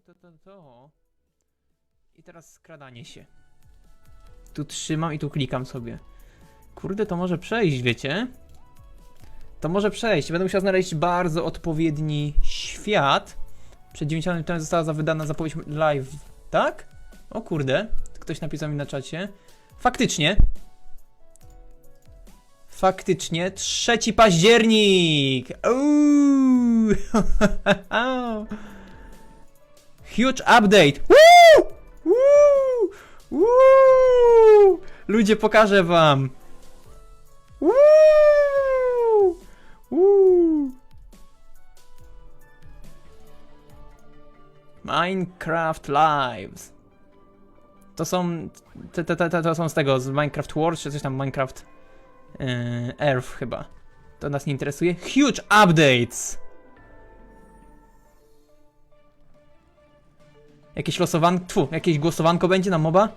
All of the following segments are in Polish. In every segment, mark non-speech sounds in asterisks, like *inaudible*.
to, to, to. I teraz skradanie się. Tu trzymam i tu klikam sobie. Kurde, to może przejść, wiecie? To może przejść. Będę musiał znaleźć bardzo odpowiedni świat. Przed 90 minutami została wydana zapowiedź live, tak? O kurde, ktoś napisał mi na czacie. Faktycznie. Faktycznie, 3 październik! Uuu! *laughs* Huge update! Woo! Woo! Woo! Ludzie, pokażę wam! Woo! Woo! Minecraft Lives. To są. To są z tego, z Minecraft Wars, czy coś tam Minecraft yy, Earth chyba. To nas nie interesuje. Huge updates! Jakieś losowanko, tfu, jakieś głosowanko będzie na moba?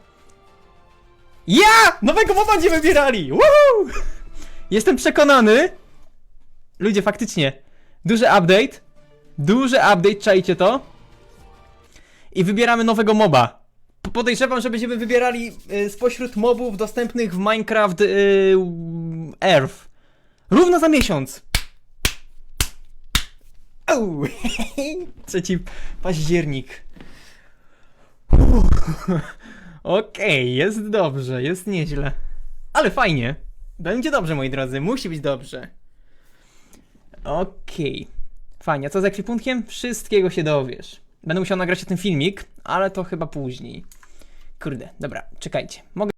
Ja! Nowego moba nie wybierali! Woohoo! Jestem przekonany. Ludzie, faktycznie. Duży update. Duży update, czajcie to. I wybieramy nowego moba. Podejrzewam, że będziemy wybierali y, spośród mobów dostępnych w Minecraft y, Earth. Równo za miesiąc. Au! *laughs* Trzeci październik. *laughs* Okej, jest dobrze, jest nieźle. Ale fajnie. Będzie dobrze, moi drodzy, musi być dobrze. Okej. Fajnie, a co z ekwipunkiem? Wszystkiego się dowiesz. Będę musiał nagrać tym filmik, ale to chyba później. Kurde, dobra, czekajcie. Mogę